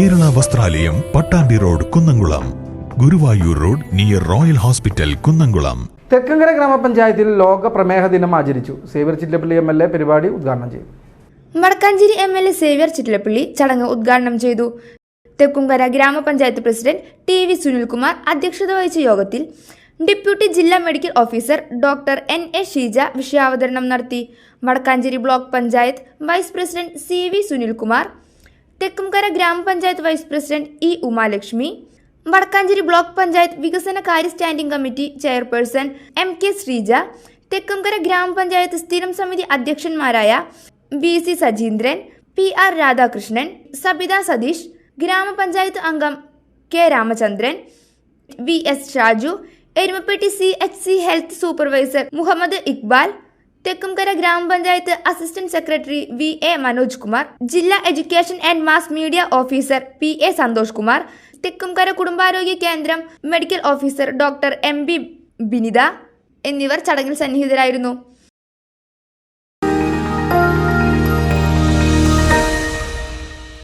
കലാലയം Pattambi road Kunnamkulam. Guruvayur road near royal hospital Kunnamkulam. Thekkumkara ഗ്രാമപഞ്ചായത്തിൽ ലോക പ്രമേഹ ദിനം ആചരിച്ചു. Xavier Chittilappally M L A പരിപാടി ഉദ്ഘാടനം ചെയ്തു. Wadakkanchery M L A Xavier Chittilappally ചടങ്ങ് ഉദ്ഘാടനം ചെയ്തു. തെക്കുംകര ഗ്രാമപഞ്ചായത്ത് പ്രസിഡന്റ് ടി വി സുനിൽകുമാർ അധ്യക്ഷത വഹിച്ച യോഗത്തിൽ ഡെപ്യൂട്ടി ജില്ലാ medical officer doctor N A Sheeja വിഷയാവതരണം നടത്തി. Wadakkanchery block panchayat vice president C V Sunilkumar Thekkumkara ഗ്രാമപഞ്ചായത്ത് vice president E Umalakshmi Wadakkanchery block panchayat വികസന കാര്യ standing committee chairperson M K Sreeja Thekkumkara ഗ്രാമപഞ്ചായത്ത് സ്ഥിരം സമിതി അധ്യക്ഷന്മാരായ B C Sajeendran P R Radhakrishnan Sabitha Satheesh ഗ്രാമപഞ്ചായത്ത് അംഗം K Ramachandran V S Shaju Erumappetty C H C health supervisor Muhammad Iqbal Thekkumkara ഗ്രാമപഞ്ചായത്ത് assistant secretary V A Manoj Kumar ജില്ലാ education and mass media officer P A Santhosh Kumar Thekkumkara കുടുംബാരോഗ്യ കേന്ദ്രം medical officer doctor M B Binitha എന്നിവർ ചടങ്ങിൽ സന്നിഹിതരായിരുന്നു.